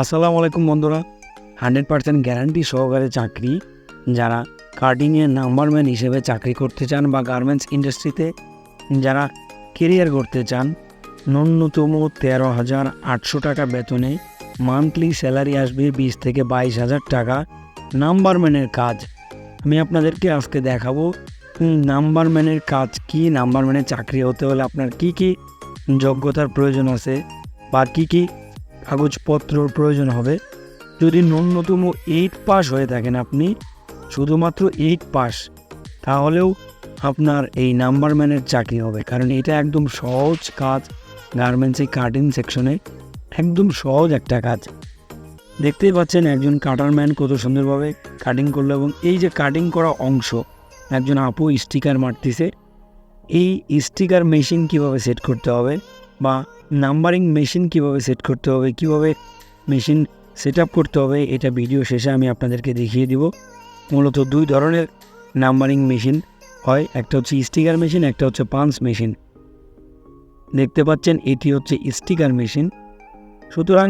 আসসালামু আলাইকুম বন্ধুরা। হান্ড্রেড পার্সেন্ট গ্যারান্টি সহকারে চাকরি। যারা কার্ডিংয়ে নাম্বারম্যান হিসেবে চাকরি করতে চান বা গার্মেন্টস ইন্ডাস্ট্রিতে যারা কেরিয়ার করতে চান, ন্যূনতম তেরো হাজার আটশো টাকা বেতনে মান্থলি স্যালারি আসবে বিশ থেকে বাইশ হাজার টাকা নাম্বারম্যানের কাজ। আমি আপনাদেরকে আজকে দেখাবো নাম্বারম্যানের কাজ কি, নাম্বারম্যানের চাকরি হতে হলে আপনার কি কি যোগ্যতার প্রয়োজন আছে বা কী কী কাগজপত্রর প্রয়োজন হবে। যদি ন্যূনতম এইট পাস হয়ে থাকেন আপনি, শুধুমাত্র এইট পাস তাহলেও আপনার এই নাম্বারম্যানের চাকরি হবে। কারণ এটা একদম সহজ কাজ গার্মেন্টস কাটিং সেকশনে একদম সহজ একটা কাজ। দেখতেই পাচ্ছেন একজন কাটারম্যান কত সুন্দরভাবে কাটিং করল এবং এই যে কাটিং করা অংশ, একজন আপু স্টিকার মারতেছে, এই স্টিকার মেশিন কীভাবে সেট করতে হবে বা নাম্বারিং মেশিন কীভাবে সেট করতে হবে, কীভাবে মেশিন সেট আপ করতে হবে, এটা ভিডিও শেষে আমি আপনাদেরকে দেখিয়ে দিব। মূলত দুই ধরনের নাম্বারিং মেশিন হয়, একটা হচ্ছে স্টিকার মেশিন, একটা হচ্ছে পাঞ্চ মেশিন। দেখতে পাচ্ছেন, এটি হচ্ছে স্টিকার মেশিন। সুতরাং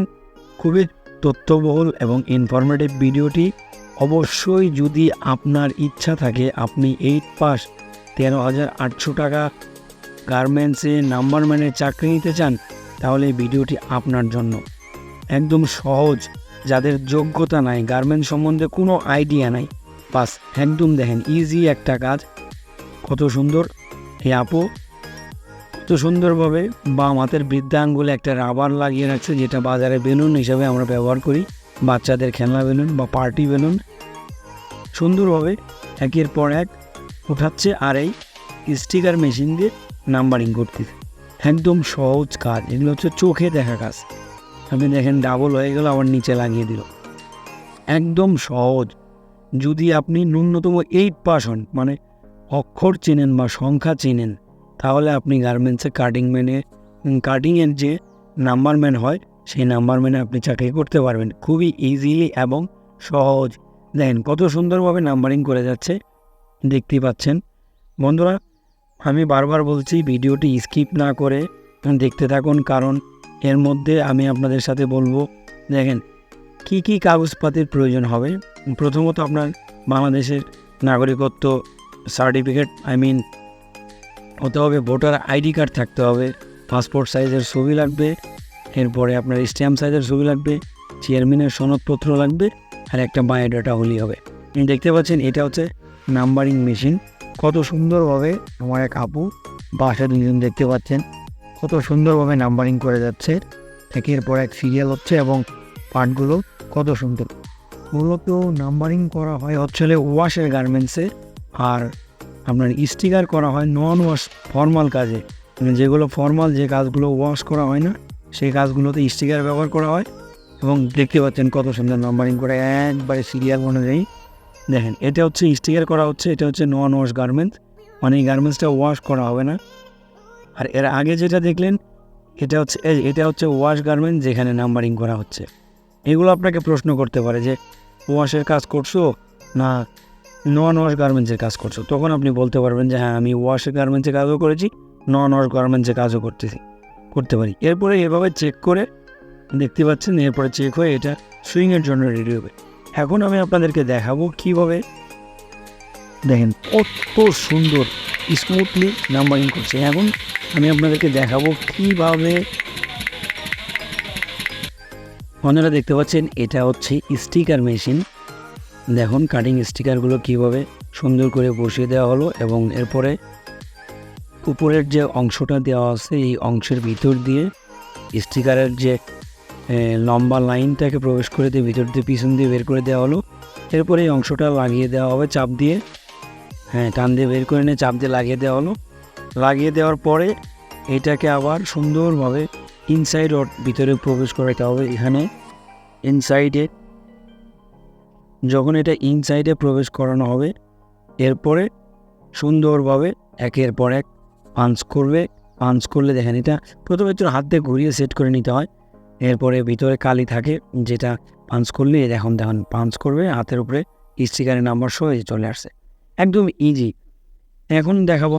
খুবই তথ্যবহুল এবং ইনফরমেটিভ ভিডিওটি অবশ্যই যদি আপনার ইচ্ছা থাকে, আপনি এইট পাস তেরো হাজার আটশো টাকা গার্মেন্টসে নাম্বারম্যানের চাকরি নিতে চান, তাহলে ভিডিওটি আপনার জন্য। একদম সহজ, যাদের যোগ্যতা নাই গার্মেন্ট সম্বন্ধে কোনো আইডিয়া নাই। বাস, একদম দেখেন ইজি একটা কাজ। কত সুন্দর। এই আপু, কত সুন্দরভাবে বাম হাতের বৃদ্ধা আঙ্গুলে একটা রাবার লাগিয়ে রাখছে, যেটা বাজারে বেলুন হিসাবে আমরা ব্যবহার করি। বাচ্চাদের খেলনা বেলুন বা পার্টি বেলুন। সুন্দরভাবে একের পর এক উঠাচ্ছে, আর এই স্টিকার মেশিন দিয়ে নাম্বারিং করতেছে। একদম সহজ কাজ। এগুলো হচ্ছে চোখে দেখা কাজ। আপনি দেখেন ডাবল হয়ে গেল, আবার নিচে লাগিয়ে দিল। একদম সহজ। যদি আপনি ন্যূনতম এইট হন মানে অক্ষর চেনেন বা সংখ্যা চেনেন, তাহলে আপনি গার্মেন্টসে কাটিং ম্যানে কাটিংয়ের যে নাম্বারম্যান হয়, সেই নাম্বার ম্যানে আপনি চাকরি করতে পারবেন। খুবই ইজিলি এবং সহজ। দেখেন কত সুন্দরভাবে নাম্বারিং করে যাচ্ছে। দেখতেই পাচ্ছেন? বন্ধুরা আমি বারবার বলছি, ভিডিওটি স্কিপ না করে দেখতে থাকুন, কারণ এর মধ্যে আমি আপনাদের সাথে বলব, দেখেন, কি কি কাগজপাতির প্রয়োজন হবে? প্রথমত আপনার বাংলাদেশের নাগরিকত্ব সার্টিফিকেট, আই মিন, হতে হবে ভোটার আইডি কার্ড থাকতে হবে, পাসপোর্ট সাইজের ছবি লাগবে, এরপরে আপনার স্ট্যাম্প সাইজের ছবি লাগবে, চেয়ারম্যানের সনদপত্র লাগবে, আর একটা বায়োডাটা হলেই হবে। দেখতে পাচ্ছেন, এটা হচ্ছে নাম্বারিং মেশিন। কত সুন্দরভাবে আমার এক আপু বাসা দুজন দেখতে পাচ্ছেন। কত সুন্দরভাবে নাম্বারিং করে যাচ্ছে। একের পর এক সিরিয়াল হচ্ছে এবং পার্টগুলো কত সুন্দর। মূলত নাম্বারিং করা হয় হচ্ছে ওয়াশের গার্মেন্টসে আর আপনার স্টিকার করা হয় নন ওয়াশ ফর্মাল কাজে। মানে যেগুলো ফর্মাল যে কাজগুলো ওয়াশ করা হয় না, সেই কাজগুলোতে স্টিকার ব্যবহার করা হয় এবং দেখতে পাচ্ছেন কত সুন্দর নাম্বারিং করে একবারে সিরিয়াল অনুযায়ী দেখেন, এটা হচ্ছে স্টিকার করা হচ্ছে, এটা হচ্ছে নন ওয়াশ গার্মেন্টস মানে এই গার্মেন্টসটা ওয়াশ করা হবে না। আর এর আগে যেটা দেখলেন, এটা হচ্ছে এটা হচ্ছে ওয়াশ গার্মেন্ট যেখানে নাম্বারিং করা হচ্ছে। এগুলো আপনাকে প্রশ্ন করতে পারে যে ওয়াশের কাজ করছ না নন ওয়াশ গার্মেন্টসের কাজ করছ? তখন আপনি বলতে পারবেন যে হ্যাঁ আমি ওয়াশের গার্মেন্টসে কাজও করেছি নন ওয়াশ গার্মেন্টসে কাজও করতেছি, করতে পারি। এরপরে এভাবে চেক করে দেখতে পাচ্ছেন, এরপরে চেক হয়ে এটা সুইংয়ের জন্য রেডি হবে। এখন আমি আপনাদেরকে দেখাবো কীভাবে। দেখেন কত সুন্দর স্মুথলি নাম্বারিং করছে। এখন আমি আপনাদেরকে দেখাবো কীভাবে আপনারা দেখতে পাচ্ছেন, এটা হচ্ছে স্টিকার মেশিন দেখুন কাটিং স্টিকারগুলো কীভাবে সুন্দর করে বসিয়ে দেওয়া হলো এবং এরপরে উপরের যে অংশটা দেওয়া আছে, এই অংশের ভিতর দিয়ে স্টিকারের যে লম্বা লাইনটাকে প্রবেশ করে দিয়ে ভিতর দিয়ে পিছন দিয়ে বের করে দেওয়া হলো। এরপরে এই অংশটা লাগিয়ে দেওয়া হবে চাপ দিয়ে। হ্যাঁ টান দিয়ে বের করে নিয়ে চাপ দিয়ে লাগিয়ে দেওয়া হলো। লাগিয়ে দেওয়ার পরে এটাকে আবার সুন্দরভাবে ইনসাইড ওর ভিতরে প্রবেশ করাতে হবে এখানে। ইনসাইডে যখন এটা ইনসাইডে প্রবেশ করানো হবে, এরপরে সুন্দরভাবে একের পর এক পাঞ্চ করবে। পাঞ্চ করলে দেখেন এটা প্রথমে একটু হাত দিয়ে ঘুরিয়ে সেট করে নিতে হয়। এরপরে ভিতরে কালি থাকে, যেটা পাঞ্চ করলে এখন দেখুন পাঞ্চ করবে, হাতের উপরে স্টিকারের নাম্বার সহ চলে আসছে। একদম ইজি এখন দেখাবো